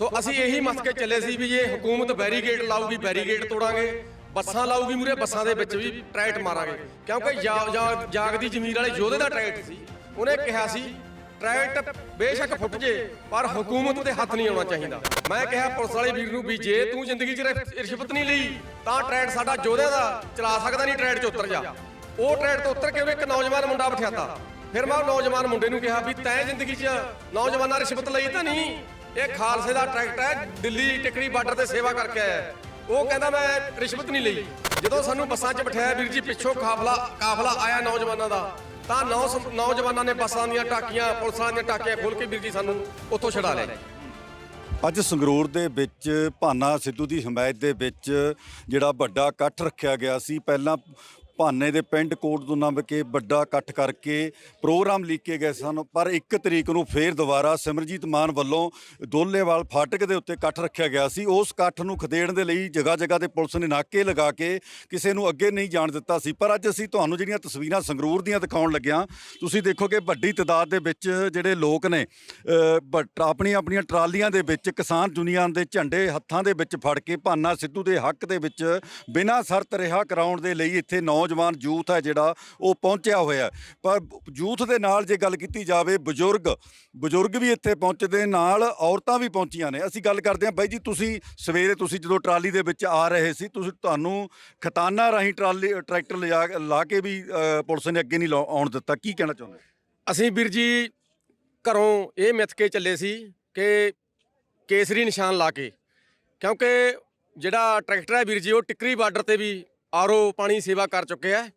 ਸੋ ਅਸੀਂ ਇਹੀ ਮੱਥ ਕੇ ਚੱਲੇ ਸੀ ਵੀ ਜੇ ਹਕੂਮਤ ਬੈਰੀਗੇਡ ਲਾਊਗੀ ਬੈਰੀਗੇਡ ਤੋੜਾਂਗੇ। ਬੱਸਾਂ ਲਾਊਗੀ ਮੂਰੇ ਬੱਸਾਂ ਦੇ ਵਿੱਚ ਵੀ ਟਰੈਕਟ ਮਾਰਾਂਗੇ। ਕਿਉਂਕਿ ਜਾ- ਜਾ- ਜਾਗਦੀ ਜ਼ਮੀਰ ਵਾਲੇ ਯੋਧੇ ਦਾ ਟਰੈਕਟ ਸੀ। ਉਹਨੇ ਕਿਹਾ ਸੀ ਟਰੈਕਟ ਬੇਸ਼ੱਕ ਫੁੱਟ ਜੇ, ਪਰ ਹਕੂਮਤ ਦੇ ਹੱਥ ਨਹੀਂ ਆਉਣਾ ਚਾਹੀਦਾ। ਮੈਂ ਕਿਹਾ, ਪੁਲਿਸ ਵਾਲੇ ਵੀਰ ਨੂੰ ਵੀ ਜੇ ਤੂੰ ਜ਼ਿੰਦਗੀ 'ਚ ਰਿਸ਼ਵਤ ਨਹੀਂ ਲਈ, ਤਾਂ ਟਰੈਕਟ ਸਾਡਾ ਯੋਧਿਆਂ ਦਾ ਚਲਾ ਸਕਦਾ ਨਹੀਂ ਟਰੈਕਟ 'ਚ ਉਤਰ ਜਾ। ਉਹ ਟਰੈਕਟ ਤੋਂ ਉਤਰ ਕੇ ਉਹਨੇ ਇੱਕ ਨੌਜਵਾਨ ਮੁੰਡਾ ਬਿਠਾਤਾ। ਫਿਰ ਮੈਂ ਉਹ ਨੌਜਵਾਨ ਮੁੰਡੇ ਨੂੰ ਕਿਹਾ ਵੀ ਤੈਂ ਜ਼ਿੰਦਗੀ 'ਚ ਨੌਜਵਾਨਾਂ ਰਿਸ਼ਵਤ ਲਈ ਤਾਂ ਨਹੀਂ ਇਹ ਖਾਲਸੇ ਦਾ ਟਰੈਕਟ ਹੈ, ਦਿੱਲੀ ਟਿਕਰੀ ਬਾਰਡਰ ਤੇ ਸੇਵਾ ਕਰਕੇ ਆਇਆ ਹੈ। ਉਹ ਕਹਿੰਦਾ ਮੈਂ ਰਿਸ਼ਵਤ ਨਹੀਂ ਲਈ। ਜਦੋਂ ਸਾਨੂੰ ਬੱਸਾਂ 'ਚ ਬਿਠਾਇਆ, ਵੀਰ ਜੀ, ਪਿੱਛੋਂ ਕਾਫਲਾ ਕਾਫਲਾ ਆਇਆ ਨੌਜਵਾਨਾਂ ਦਾ। ਤਾਂ ਨੌ ਨੌਜਵਾਨਾਂ ਨੇ ਬੱਸਾਂ ਦੀਆਂ ਟਾਕੀਆਂ, ਪੁਲਿਸਾਂ ਦੀਆਂ ਟਾਕੀਆਂ ਖੋਲ ਕੇ ਵੀਰ ਜੀ ਸਾਨੂੰ ਉੱਥੋਂ ਛਡਾ ਲਿਆ। ਅੱਜ ਸੰਗਰੂਰ ਦੇ ਵਿੱਚ ਭਾਨਾ ਸਿੱਧੂ ਦੀ ਹਮਾਇਤ ਦੇ ਵਿੱਚ ਜਿਹੜਾ ਵੱਡਾ ਇਕੱਠ ਰੱਖਿਆ ਗਿਆ ਸੀ, ਪਹਿਲਾਂ ਭਾਨੇ ਦੇ ਪਿੰਡ ਕੋਟ ਤੋਂ ਨੰਬ ਵੱਡਾ ਇਕੱਠ ਕਰਕੇ ਪ੍ਰੋਗਰਾਮ ਲਿਖੇ ਗਏ ਸਨ ਪਰ 1 ਤਰੀਕ ਨੂੰ ਫੇਰ ਦੁਬਾਰਾ ਸਿਮਰਜੀਤ ਮਾਨ ਵੱਲੋਂ ਦੋਲੇਵਾਲ ਫਾਟਕ ਦੇ ਉੱਤੇ ਇਕੱਠ ਰੱਖਿਆ ਗਿਆ ਸੀ। ਉਸ ਇਕੱਠ ਨੂੰ ਖਦੇੜਨ ਦੇ ਲਈ ਜਗ੍ਹਾ ਜਗ੍ਹਾ ਤੇ ਪੁਲਿਸ ਨੇ ਨਾਕੇ ਲਗਾ ਕੇ ਕਿਸੇ ਨੂੰ ਅੱਗੇ ਨਹੀਂ ਜਾਣ ਦਿੱਤਾ ਸੀ। ਪਰ ਅੱਜ ਅਸੀਂ ਤੁਹਾਨੂੰ ਜਿਹੜੀਆਂ ਤਸਵੀਰਾਂ ਸੰਗਰੂਰ ਦੀਆਂ ਦਿਖਾਉਣ ਲੱਗਿਆ ਤੁਸੀਂ ਦੇਖੋ ਕਿ ਵੱਡੀ ਤਾਦਾਦ ਦੇ ਵਿੱਚ ਜਿਹੜੇ ਲੋਕ ਨੇ ਅ, ਬ- ਆਪਣੀਆਂ ਆਪਣੀਆਂ ਟਰਾਲੀਆਂ ਦੇ ਵਿੱਚ ਕਿਸਾਨ ਯੂਨੀਅਨ ਦੇ ਝੰਡੇ ਹੱਥਾਂ ਦੇ ਵਿੱਚ ਫੜ ਕੇ ਭਾਨਾ ਸਿੱਧੂ ਦੇ ਹੱਕ ਦੇ ਵਿੱਚ ਬਿਨਾਂ ਸ਼ਰਤ ਰਿਹਾ ਕਰਾਉਣ ਦੇ ਲਈ ਇੱਥੇ ਨੌਜਵਾਨ ਯੂਥ ਹੈ ਜਿਹੜਾ, ਉਹ ਪਹੁੰਚਿਆ ਹੋਇਆ ਪਰ ਯੂਥ ਦੇ ਨਾਲ ਜੇ ਗੱਲ ਕੀਤੀ ਜਾਵੇ, ਬਜ਼ੁਰਗ ਬਜ਼ੁਰਗ ਵੀ ਇੱਥੇ ਪਹੁੰਚਦੇ ਨਾਲ ਔਰਤਾਂ ਵੀ ਪਹੁੰਚੀਆਂ ਨੇ। ਅਸੀਂ ਗੱਲ ਕਰਦੇ ਹਾਂ, ਬਾਈ ਜੀ, ਤੁਸੀਂ ਸਵੇਰੇ ਤੁਸੀਂ ਜਦੋਂ ਟਰਾਲੀ ਦੇ ਵਿੱਚ ਆ ਰਹੇ ਸੀ, ਤੁਸੀਂ ਤੁਹਾਨੂੰ ਖਤਾਨਾ ਰਾਹੀਂ ਟਰਾਲੀ, ਟਰੈਕਟਰ ਲਿਜਾ ਲਾ ਕੇ ਵੀ ਪੁਲਿਸ ਨੇ ਅੱਗੇ ਨਹੀਂ ਲਾਉ- ਆਉਣ ਦਿੱਤਾ। ਕੀ ਕਹਿਣਾ ਚਾਹੁੰਦੇ ਅਸੀਂ ਵੀਰ ਜੀ ਘਰੋਂ ਇਹ ਮਿੱਥ ਕੇ ਚੱਲੇ ਸੀ ਕਿ ਕੇਸਰੀ ਨਿਸ਼ਾਨ ਲਾ ਕੇ, ਕਿਉਂਕਿ ਜਿਹੜਾ ਟਰੈਕਟਰ ਹੈ ਵੀਰ ਜੀ, ਉਹ ਟਿੱਕਰੀ ਬਾਰਡਰ ਤੇ ਵੀ ਆਰਓ ਪਾਣੀ ਸੇਵਾ ਕਰ ਚੁੱਕੇ ਆ।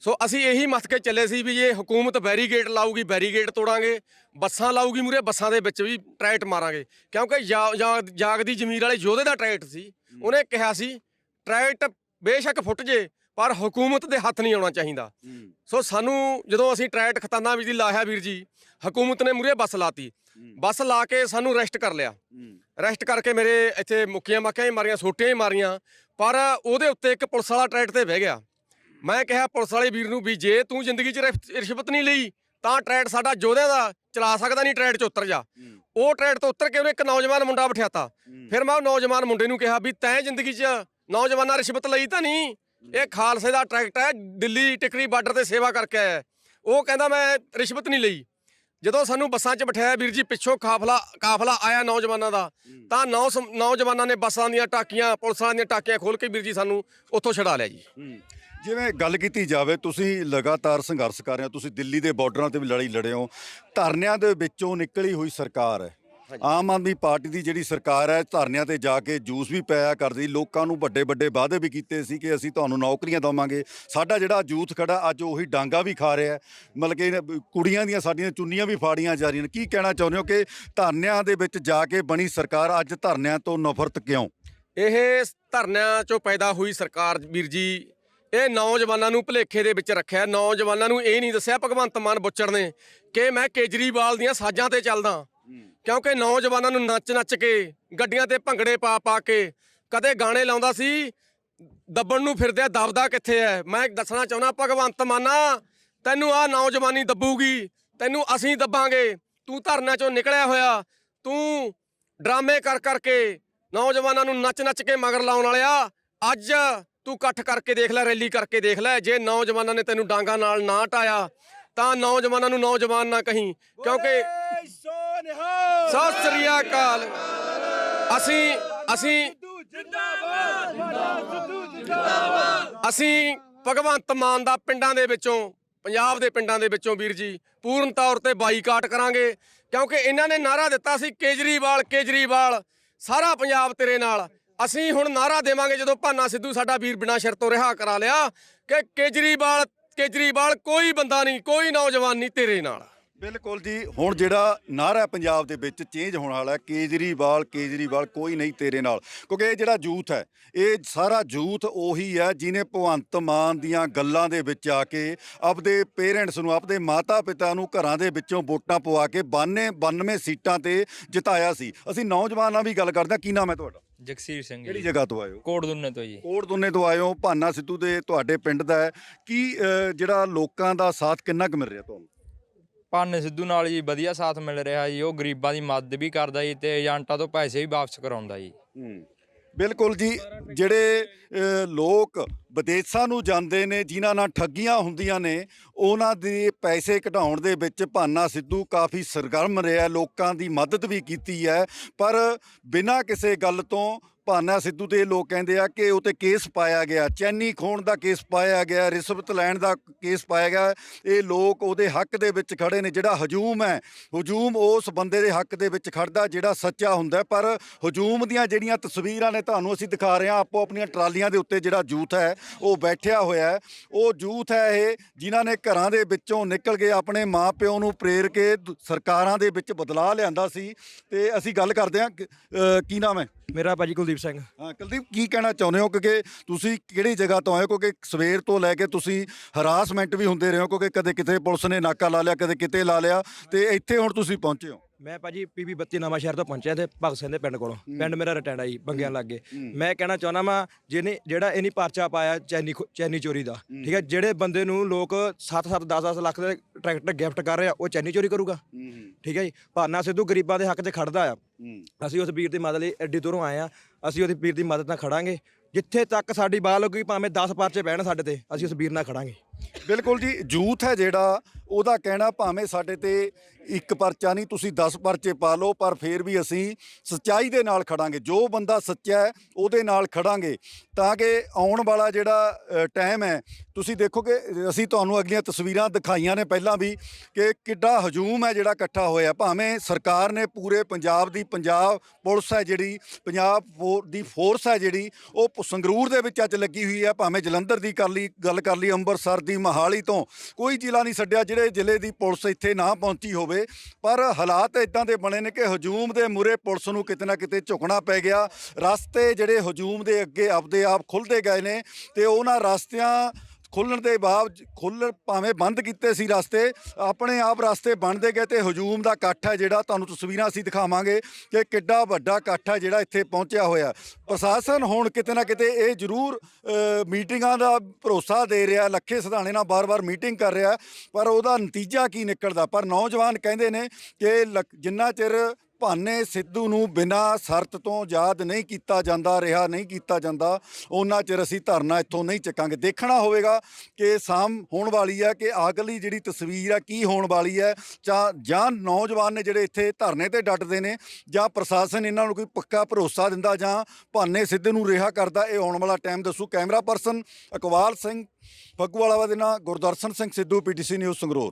ਸੋ ਅਸੀਂ ਇਹੀ ਮੱਥ ਕੇ ਚੱਲੇ ਸੀ ਵੀ ਜੇ ਹਕੂਮਤ ਬੈਰੀਗੇਟ ਲਾਊਗੀ, ਬੈਰੀਗੇਟ ਤੋੜਾਂਗੇ, ਬੱਸਾਂ ਲਾਊਗੀ ਮੂਰੇ ਬੱਸਾਂ ਦੇ ਵਿੱਚ ਵੀ ਟਰੈਕਟ ਮਾਰਾਂਗੇ। ਕਿਉਂਕਿ ਜਾ- ਜਾ- ਜਾਗਦੀ ਜ਼ਮੀਰ ਵਾਲੇ ਯੋਧੇ ਦਾ ਟਰੈਕਟ ਸੀ, ਉਹਨੇ ਕਿਹਾ ਸੀ, ਟਰੈਕਟ ਬੇਸ਼ੱਕ ਫੁੱਟ ਜੇ ਪਰ ਹਕੂਮਤ ਦੇ ਹੱਥ ਨਹੀਂ ਆਉਣਾ ਚਾਹੀਦਾ। ਸੋ ਸਾਨੂੰ ਜਦੋਂ ਅਸੀਂ ਟਰੈਕਟ ਖਤਾਨਾ ਵਿੱਚ ਦੀ ਲਾਹਿਆ ਵੀਰ ਜੀ ਹਕੂਮਤ ਨੇ ਮੂਰੇ ਬੱਸ ਲਾਤੀ। ਬੱਸ ਲਾ ਕੇ ਸਾਨੂੰ ਅਰੈਸਟ ਕਰ ਲਿਆ। ਅਰੈਸਟ ਕਰਕੇ ਮੇਰੇ ਇੱਥੇ ਮੁੱਕੀਆਂ ਮਾਕੀਆਂ ਹੀ ਮਾਰੀਆਂ ਸੋਟੀਆਂ ਹੀ ਮਾਰੀਆਂ ਪਰ ਉਹਦੇ ਉੱਤੇ ਇੱਕ ਪੁਲਿਸ ਵਾਲਾ ਟਰੈਕਟ ਤੇ ਬਹਿ ਗਿਆ। ਮੈਂ ਕਿਹਾ ਪੁਲਿਸ ਵਾਲੇ ਵੀਰ ਨੂੰ ਵੀ ਜੇ ਤੂੰ ਜ਼ਿੰਦਗੀ 'ਚ ਰਿਸ਼- ਰਿਸ਼ਵਤ ਨਹੀਂ ਲਈ ਤਾਂ ਟਰੈਕਟ ਸਾਡਾ ਯੋਧਿਆਂ ਦਾ ਚਲਾ ਸਕਦਾ ਨਹੀਂ ਟਰੈਕਟ 'ਚ ਉਤਰ ਜਾ। ਉਹ ਟਰੈਕਟ ਤੋਂ ਉਤਰ ਕੇ ਉਹਨੇ ਇੱਕ ਨੌਜਵਾਨ ਮੁੰਡਾ ਬਿਠਾਤਾ। ਫਿਰ ਮੈਂ ਉਹ ਨੌਜਵਾਨ ਮੁੰਡੇ ਨੂੰ ਕਿਹਾ ਵੀ ਤੈਂ ਜ਼ਿੰਦਗੀ 'ਚ ਨੌਜਵਾਨਾਂ ਰਿਸ਼ਵਤ ਲਈ ਤਾਂ ਨਹੀਂ ਇਹ ਖਾਲਸੇ ਦਾ ਟਰੈਕਟ ਹੈ, ਦਿੱਲੀ ਟਿਕਰੀ ਬਾਰਡਰ ਤੇ ਸੇਵਾ ਕਰਕੇ ਆਇਆ ਉਹ ਕਹਿੰਦਾ ਮੈਂ ਰਿਸ਼ਵਤ ਨਹੀਂ ਲਈ। ਜਦੋਂ ਸਾਨੂੰ ਬੱਸਾਂ 'ਚ ਬਿਠਾਇਆ, ਵੀਰ ਜੀ, ਪਿੱਛੋਂ ਕਾਫਲਾ ਕਾਫਲਾ ਆਇਆ ਨੌਜਵਾਨਾਂ ਦਾ, ਤਾਂ ਨੌ ਸਮ- ਨੌਜਵਾਨਾਂ ਨੇ ਬੱਸਾਂ ਦੀਆਂ ਟਾਕੀਆਂ, ਪੁਲਿਸਾਂ ਦੀਆਂ ਟਾਕੀਆਂ ਖੋਲ ਕੇ ਵੀਰ ਜੀ ਸਾਨੂੰ ਉੱਥੋਂ ਛਡਾ ਲਿਆ ਜੀ। ਜਿਵੇਂ ਗੱਲ ਕੀਤੀ ਜਾਵੇ, ਤੁਸੀਂ ਲਗਾਤਾਰ ਸੰਘਰਸ਼ ਕਰ ਰਹੇ ਹੋ, ਤੁਸੀਂ ਦਿੱਲੀ ਦੇ ਬਾਰਡਰਾਂ ਤੇ ਵੀ ਲੜਾਈ ਲੜੇ ਹੋ, ਧਰਨਿਆਂ ਦੇ ਵਿੱਚੋਂ ਨਿਕਲੀ ਹੋਈ ਸਰਕਾਰ ਹੈ। ਆਮ ਆਦਮੀ ਪਾਰਟੀ ਦੀ ਜਿਹੜੀ ਸਰਕਾਰ ਹੈ ਧਰਨਿਆਂ ਤੇ ਜਾ ਕੇ ਜੂਸ ਵੀ ਪਿਆ ਕਰਦੀ। ਲੋਕਾਂ ਨੂੰ ਵੱਡੇ ਵੱਡੇ ਵਾਅਦੇ ਵੀ ਕੀਤੇ ਸੀ ਕਿ ਅਸੀਂ ਤੁਹਾਨੂੰ ਨੌਕਰੀਆਂ ਦਵਾਂਗੇ। ਸਾਡਾ ਜਿਹੜਾ ਯੂਥ ਖੜਾ ਅੱਜ ਉਹੀ ਡਾਂਗਾ ਵੀ ਖਾ ਰਿਹਾ ਹੈ। ਮਤਲਬ ਕਿ ਕੁੜੀਆਂ ਦੀਆਂ ਸਾਡੀਆਂ ਚੁੰਨੀਆਂ ਵੀ ਫਾੜੀਆਂ ਜਾ ਰਹੀਆਂ ਨੇ। ਕੀ ਕਹਿਣਾ ਚਾਹੁੰਦੇ ਹੋ ਕਿ ਧਰਨਿਆਂ ਦੇ ਵਿੱਚ ਜਾ ਕੇ ਬਣੀ ਸਰਕਾਰ ਅੱਜ ਧਰਨਿਆਂ ਤੋਂ ਨਫ਼ਰਤ ਕਿਉਂ? ਇਹ ਧਰਨਿਆਂ ਚੋਂ ਪੈਦਾ ਹੋਈ ਸਰਕਾਰ ਵੀਰ ਜੀ ਇਹ ਨੌਜਵਾਨਾਂ ਨੂੰ ਭੁਲੇਖੇ ਦੇ ਵਿੱਚ ਰੱਖਿਆ। ਨੌਜਵਾਨਾਂ ਨੂੰ ਇਹ ਨਹੀਂ ਦੱਸਿਆ ਭਗਵੰਤ ਮਾਨ ਬੁੱਚੜ ਨੇ ਕਿ ਮੈਂ ਕੇਜਰੀਵਾਲ ਦੀਆਂ ਸਾਜ਼ਾਂ ਤੇ ਚੱਲਦਾ। ਕਿਉਂਕਿ ਨੌਜਵਾਨਾਂ ਨੂੰ ਨੱਚ ਨੱਚ ਕੇ, ਗੱਡੀਆਂ ਤੇ ਭੰਗੜੇ ਪਾ ਪਾ ਕੇ ਕਦੇ ਗਾਣੇ ਲਾਉਂਦਾ ਸੀ, ਦੱਬਣ ਨੂੰ ਫਿਰਦੇ ਆ ਦਬਦਾ ਕਿੱਥੇ ਐ? ਮੈਂ ਦੱਸਣਾ ਚਾਹੁੰਦਾ, ਭਗਵੰਤ ਮਾਨਾ ਤੈਨੂੰ ਆ ਨੌਜਵਾਨੀ ਦੱਬੂਗੀ, ਤੈਨੂੰ ਅਸੀਂ ਦੱਬਾਂਗੇ, ਤੂੰ ਧਰਨਾ ਚੋਂ ਨਿਕਲਿਆ ਹੋਇਆ, ਤੂੰ ਡਰਾਮੇ ਕਰ ਕਰਕੇ ਨੌਜਵਾਨਾਂ ਨੂੰ ਨੱਚ ਨੱਚ ਕੇ ਮਗਰ ਲਾਉਣ ਵਾਲਿਆ, ਅੱਜ ਤੂੰ ਇਕੱਠ ਕਰਕੇ ਦੇਖ ਲੈ, ਰੈਲੀ ਕਰਕੇ ਦੇਖ ਲੈ, ਜੇ ਨੌਜਵਾਨਾਂ ਨੇ ਤੈਨੂੰ ਡਾਂਗਾ ਨਾਲ ਨਾ ਟਾਇਆ, ਤਾਂ ਨੌਜਵਾਨਾਂ ਨੂੰ ਨੌਜਵਾਨ ਨਾ ਕਹੀਂ, ਕਿਉਂਕਿ ਸਤਿ ਸ੍ਰੀ ਅਕਾਲ। ਅਸੀਂ ਅਸੀਂ ਅਸੀਂ ਭਗਵੰਤ ਮਾਨ ਦਾ ਪਿੰਡਾਂ ਦੇ ਵਿੱਚੋਂ, ਪੰਜਾਬ ਦੇ ਪਿੰਡਾਂ ਦੇ ਵਿੱਚੋਂ ਵੀਰ ਜੀ, ਪੂਰਨ ਤੌਰ ਤੇ ਬਾਈਕਾਟ ਕਰਾਂਗੇ, ਕਿਉਂਕਿ ਇਹਨਾਂ ਨੇ ਨਾਰਾ ਦਿੱਤਾ ਸੀ ਕੇਜਰੀਵਾਲ ਕੇਜਰੀਵਾਲ, ਸਾਰਾ ਪੰਜਾਬ ਤੇਰੇ ਨਾਲ। ਅਸੀਂ ਹੁਣ ਨਾਰਾ ਦੇਵਾਂਗੇ ਜਦੋਂ ਭਾਨਾ ਸਿੱਧੂ ਸਾਡਾ ਵੀਰ ਬਿਨਾਂ ਸ਼ਰਤੋਂ ਰਿਹਾ ਕਰਾ ਲਿਆ ਕਿ ਕੇਜਰੀਵਾਲ ਕੇਜਰੀਵਾਲ ਕੋਈ ਬੰਦਾ ਨਹੀਂ, ਕੋਈ ਨੌਜਵਾਨ ਨਹੀਂ ਤੇਰੇ ਨਾਲ। ਬਿਲਕੁਲ ਜੀ। ਹੁਣ ਜਿਹੜਾ ਨਾਰਾ ਹੈ ਪੰਜਾਬ ਦੇ ਵਿੱਚ ਚੇਂਜ ਹੋਣ ਵਾਲਾ ਹੈ ਕੇਜਰੀਵਾਲ ਕੇਜਰੀਵਾਲ ਕੋਈ ਨਹੀਂ ਤੇਰੇ ਨਾਲ। ਕਿਉਂਕਿ ਇਹ ਜਿਹੜਾ ਯੂਥ ਹੈ ਇਹ ਸਾਰਾ ਯੂਥ ਉਹੀ ਹੈ ਜਿਨੇ ਭਗਵੰਤ ਮਾਨ ਦੀਆਂ ਗੱਲਾਂ ਦੇ ਵਿੱਚ ਆ ਕੇ ਆਪਦੇ ਪੇਰੈਂਟਸ ਨੂੰ ਆਪਦੇ ਮਾਤਾ ਪਿਤਾ ਨੂੰ ਘਰਾਂ ਦੇ ਵਿੱਚੋਂ ਵੋਟਾਂ ਪਵਾ ਕੇ 92 92 ਸੀਟਾਂ ਤੇ ਜਿਤਾਇਆ ਸੀ। ਅਸੀਂ ਨੌਜਵਾਨਾਂ ਵੀ ਗੱਲ ਕਰਦੇ ਹਾਂ। ਕੀ ਨਾਮ ਹੈ ਤੁਹਾਡਾ? ਜਗਸੀਰ ਸਿੰਘ ਕਿਹੜੀ ਜਗ੍ਹਾ ਤੋਂ ਹੋ? ਕੋਟ ਦੁੰਨੇ ਤੋਂ ਜੀ। ਕੋਟ ਦੁੰਨੇ ਤੋਂ ਹੋ। ਭਾਨਾ ਸਿੱਧੂ ਦੇ ਤੁਹਾਡੇ ਪਿੰਡ ਦਾ ਹੈ। ਕੀ ਜਿਹੜਾ ਲੋਕਾਂ ਦਾ ਸਾਥ ਕਿੰਨਾ ਕੁ ਮਿਲ ਰਿਹਾ ਤੁਹਾਨੂੰ? ਭਾਨੇ ਸਿੱਧੂ ਨਾਲ ਜੀ ਵਧੀਆ ਸਾਥ ਮਿਲ ਰਿਹਾ ਜੀ ਉਹ ਗਰੀਬਾਂ ਦੀ ਮਦਦ ਵੀ ਕਰਦਾ ਜੀ ਤੇ ਏਜੰਟਾਂ ਤੋਂ ਪੈਸੇ ਵੀ ਵਾਪਸ ਕਰਾਉਂਦਾ ਜੀ। ਬਿਲਕੁਲ ਜੀ ਜਿਹੜੇ ਅ, ਲੋਕ ਵਿਦੇਸ਼ਾਂ ਨੂੰ ਜਾਂਦੇ ਨੇ, ਜਿਨ੍ਹਾਂ ਨਾਲ ਠੱਗੀਆਂ ਹੁੰਦੀਆਂ ਨੇ, ਉਹਨਾਂ ਦੇ ਪੈਸੇ ਘਟਾਉਣ ਦੇ ਵਿੱਚ ਭਾਨਾ ਸਿੱਧੂ ਕਾਫੀ ਸਰਗਰਮ ਰਿਹਾ, ਲੋਕਾਂ ਦੀ ਮਦਦ ਵੀ ਕੀਤੀ ਹੈ। ਪਰ ਬਿਨਾਂ ਕਿਸੇ ਗੱਲ ਤੋਂ ਭਾਨਾ ਸਿੱਧੂ ਤੇ ਲੋਕ ਕਹਿੰਦੇ ਆ ਕਿ ਉਹ ਤੇ ਕੇਸ ਪਾਇਆ ਗਿਆ, ਚੈਨੀ ਖੋਣ ਦਾ ਕੇਸ ਪਾਇਆ ਗਿਆ, ਰਿਸ਼ਵਤ ਲੈਣ ਦਾ ਕੇਸ ਪਾਇਆ ਗਿਆ। ਇਹ ਲੋਕ ਉਹਦੇ ਹੱਕ ਦੇ ਵਿੱਚ ਖੜੇ ਨੇ, ਜਿਹੜਾ ਹਜੂਮ ਹੈ। ਹਜੂਮ ਉਸ ਬੰਦੇ ਦੇ ਹੱਕ ਦੇ ਵਿੱਚ ਖੜਦਾ ਜਿਹੜਾ ਸੱਚਾ ਹੁੰਦਾ ਪਰ ਹਜੂਮ ਦੀਆਂ ਜਿਹੜੀਆਂ ਤਸਵੀਰਾਂ ਨੇ, ਤੁਹਾਨੂੰ ਅਸੀਂ ਦਿਖਾ ਰਹੇ ਹਾਂ ਆਪੋ ਆਪਣੀਆਂ ਟਰਾਲੀਆਂ ਦੇ ਉੱਤੇ ਜਿਹੜਾ ਜੂਥ ਹੈ ਉਹ ਬੈਠਿਆ ਹੋਇਆ ਉਹ ਜੂਥ ਹੈ ਇਹ ਜਿਨ੍ਹਾਂ ਨੇ ਘਰਾਂ ਦੇ ਵਿੱਚੋਂ ਨਿਕਲ ਕੇ ਆਪਣੇ ਮਾਪਿਓ ਨੂੰ ਪ੍ਰੇਰ ਕੇ ਸਰਕਾਰਾਂ ਦੇ ਵਿੱਚ ਬਦਲਾਅ ਲਿਆਂਦਾ ਸੀ। ਤੇ ਅਸੀਂ ਗੱਲ ਕਰਦੇ ਹਾਂ ਕੀ ਨਾਮ ਹੈ? ਮੇਰਾ ਭਾਜੀ ਕੁਲਦੀਪ ਸਿੰਘ। ਹਾਂ ਕੁਲਦੀਪ ਕੀ ਕਹਿਣਾ ਚਾਹੁੰਦੇ ਹੋ? ਕਿਉਂਕਿ ਤੁਸੀਂ ਕਿਹੜੀ ਜਗ੍ਹਾ ਤੋਂ ਆਏ ਹੋ? ਕਿਉਂਕਿ ਸਵੇਰ ਤੋਂ ਲੈ ਕੇ ਤੁਸੀਂ ਹਰਾਸਮੈਂਟ ਵੀ ਹੁੰਦੇ ਰਹੇ ਹੋ ਕਿਉਂਕਿ ਕਦੇ ਕਿਤੇ ਪੁਲਿਸ ਨੇ ਨਾਕਾ ਲਾ ਲਿਆ ਕਦੇ ਕਿਤੇ ਲਾ ਲਿਆ। ਤੇ ਇੱਥੇ ਹੁਣ ਤੁਸੀਂ ਪਹੁੰਚੇ ਹੋ। ਮੈਂ ਭਾਜੀ ਪੀਪੀ 32 ਨਵਾਂ ਸ਼ਹਿਰ ਤੋਂ ਪਹੁੰਚਿਆ ਤੇ ਭਗਤ ਸਿੰਘ ਦੇ ਪਿੰਡ ਕੋਲੋਂ। ਪਿੰਡ ਮੇਰਾ ਰਟੈਂਡਾ ਜੀ ਬੰਗਿਆਂ ਲੱਗੇ। ਮੈਂ ਕਹਿਣਾ ਚਾਹੁੰਦਾ ਮੈਂ ਜਿਹਨੇ ਜਿਹੜਾ ਇਹਨੀ ਪਰਚਾ ਪਾਇਆ ਚੈਨੀ ਚੈਨੀ ਚੋਰੀ ਦਾ ਠੀਕ ਹੈ? ਜਿਹੜੇ ਬੰਦੇ ਨੂੰ ਲੋਕ 7-7 10-10 ਲੱਖ ਦੇ ਟਰੈਕਟਰ ਗਿਫਟ ਕਰ ਰਹੇ ਆ ਉਹ ਚੈਨੀ ਚੋਰੀ ਕਰੂਗਾ। ਠੀਕ ਹੈ ਜੀ? ਭਾਨਾ ਸਿੱਧੂ ਗਰੀਬਾਂ ਦੇ ਹੱਕ 'ਚ ਖੜਦਾ ਆ। ਅਸੀਂ ਉਸ ਵੀਰ ਦੀ ਮਦਦ ਲਈ ਐਡੀ ਦੂਰੋਂ ਆਏ ਆ। ਅਸੀਂ ਉਹਦੀ ਵੀਰ ਦੀ ਮਦਦ ਨਾਲ ਖੜਾਂਗੇ। ਜਿੱਥੇ ਤੱਕ ਸਾਡੀ ਬਾਲ ਲੱਗੂਗੀ ਭਾਵੇਂ 10 ਪਰਚੇ ਪੈਣ ਸਾਡੇ ਤੇ ਅਸੀਂ ਉਸ ਵੀਰ ਨਾਲ ਖੜਾਂਗੇ। ਬਿਲਕੁਲ ਜੀ ਜੂਥ ਹੈ ਜਿਹੜਾ ਉਹਦਾ ਕਹਿਣਾ ਭਾਵੇਂ ਸਾਡੇ ਤੇ ਇੱਕ ਪਰਚਾ ਨਹੀਂ, ਤੁਸੀਂ 10 ਪਰਚੇ ਪਾ ਲਓ, ਪਰ ਫਿਰ ਵੀ ਅਸੀਂ ਸੱਚਾਈ ਦੇ ਨਾਲ ਖੜਾਂਗੇ। ਜੋ ਬੰਦਾ ਸੱਚਾ ਹੈ, ਉਹਦੇ ਨਾਲ ਖੜਾਂਗੇ। ਤਾਂ ਕਿ ਆਉਣ ਵਾਲਾ ਜਿਹੜਾ ਟਾਈਮ ਹੈ, ਤੁਸੀਂ ਦੇਖੋਗੇ, ਅਸੀਂ ਤੁਹਾਨੂੰ ਅਗਲੀਆਂ ਤਸਵੀਰਾਂ ਦਿਖਾਈਆਂ ਨੇ ਪਹਿਲਾਂ ਵੀ ਕਿ ਕਿੱਡਾ ਹਜੂਮ ਹੈ ਜਿਹੜਾ ਇਕੱਠਾ ਹੋਇਆ। ਭਾਵੇਂ ਸਰਕਾਰ ਨੇ ਪੂਰੇ ਪੰਜਾਬ ਦੀ ਪੰਜਾਬ ਪੁਲਿਸ ਹੈ ਜਿਹੜੀ, ਪੰਜਾਬ ਫੋ- ਦੀ ਫੋਰਸ ਹੈ ਜਿਹੜੀ, ਉਹ ਸੰਗਰੂਰ ਦੇ ਵਿੱਚ ਅੱਜ ਲੱਗੀ ਹੋਈ ਹੈ। ਭਾਵੇਂ ਜਲੰਧਰ ਦੀ ਕਰ ਲਈ, ਗੱਲ ਕਰ ਲਈ, ਅੰਮ੍ਰਿਤਸਰ ਦੀ, ਮਹਾਲੀ ਤੋਂ, ਕੋਈ ਜ਼ਿਲ੍ਹਾ ਨਹੀਂ ਛੱਡਿਆ ਜਿਹੜੇ ਜ਼ਿਲ੍ਹੇ ਦੀ ਪੁਲਿਸ ਇੱਥੇ ਨਾ ਪਹੁੰਚੀ ਹੋਵੇ, ਪਰ ਹਾਲਾਤ ਇਦਾਂ ਦੇ ਬਣੇ ਨੇ ਕਿ ਹਜੂਮ ਦੇ ਮੂਰੇ ਪੁਲਿਸ ਨੂੰ ਕਿਤੇ ਨਾ ਕਿਤੇ ਝੁਕਣਾ ਪੈ ਗਿਆ। ਰਸਤੇ ਜਿਹੜੇ ਹਜੂਮ ਦੇ ਅੱਗੇ ਆਪਦੇ ਆਪ ਖੁੱਲਦੇ ਗਏ ਨੇ ਤੇ ਉਹਨਾਂ ਰਸਤਿਆਂ ਖੁੱਲਣ ਦੇ ਬਾਵਜ ਖੁੱਲ੍ਹ ਭਾਵੇਂ ਬੰਦ ਕੀਤੇ ਸੀ ਰਸਤੇ, ਆਪਣੇ ਆਪ ਰਸਤੇ ਬਣਦੇ ਗਏ ਤੇ ਹਜੂਮ ਦਾ ਇਕੱਠ ਹੈ ਜਿਹੜਾ ਤੁਹਾਨੂੰ ਤਸਵੀਰਾਂ ਅਸੀਂ ਦਿਖਾਵਾਂਗੇ ਕਿ ਕਿੱਡਾ ਵੱਡਾ ਇਕੱਠ ਹੈ ਜਿਹੜਾ ਇੱਥੇ ਪਹੁੰਚਿਆ ਹੋਇਆ। ਪ੍ਰਸ਼ਾਸਨ ਹੁਣ ਕਿਤੇ ਨਾ ਕਿਤੇ ਇਹ ਜ਼ਰੂਰ ਮੀਟਿੰਗਾਂ ਦਾ ਭਰੋਸਾ ਦੇ ਰਿਹਾ, ਲੱਖੇ ਸਧਾਣੇ ਨਾਲ ਬਾਰ-ਬਾਰ ਮੀਟਿੰਗ ਕਰ ਰਿਹਾ, ਪਰ ਉਹਦਾ ਨਤੀਜਾ ਕੀ ਨਿਕਲਦਾ? ਪਰ ਨੌਜਵਾਨ ਕਹਿੰਦੇ ਨੇ ਕਿ ਲੱਕ- ਜਿੰਨਾ ਚਿਰ ਭਾਨੇ ਸਿੱਧੂ ਨੂੰ ਬਿਨਾਂ ਸ਼ਰਤ ਤੋਂ ਆਜ਼ਾਦ ਨਹੀਂ ਕੀਤਾ ਜਾਂਦਾ, ਰਿਹਾ ਨਹੀਂ ਕੀਤਾ ਜਾਂਦਾ, ਉਹਨਾਂ ਚਿਰ ਅਸੀਂ ਧਰਨਾ ਇੱਥੋਂ ਨਹੀਂ ਚੱਕਾਂਗੇ। ਦੇਖਣਾ ਹੋਵੇਗਾ ਕਿ ਸ਼ਾਮ ਹੋਣ ਵਾਲੀ ਹੈ ਕਿ ਅਗਲੀ ਜਿਹੜੀ ਤਸਵੀਰ ਆ ਕੀ ਹੋਣ ਵਾਲੀ ਹੈ, ਜਾਂ ਜਾਂ ਨੌਜਵਾਨ ਨੇ ਜਿਹੜੇ ਇੱਥੇ ਧਰਨੇ ਤੇ ਡਟਦੇ ਨੇ, ਜਾਂ ਪ੍ਰਸ਼ਾਸਨ ਇਹਨਾਂ ਨੂੰ ਕੋਈ ਪੱਕਾ ਭਰੋਸਾ ਦਿੰਦਾ, ਜਾਂ ਭਾਨੇ ਸਿੱਧੂ ਨੂੰ ਰਿਹਾ ਕਰਦਾ, ਇਹ ਆਉਣ ਵਾਲਾ ਟਾਈਮ ਦੱਸੂ। ਕੈਮਰਾ ਪਰਸਨ ਇਕਬਾਲ ਸਿੰਘ ਫੱਗੂਵਾਲਾ ਦੇ ਨਾਲ ਗੁਰਦਰਸ਼ਨ ਸਿੰਘ ਸਿੱਧੂ, ਪੀਟੀਸੀ ਨਿਊਜ਼ ਸੰਗਰੂਰ।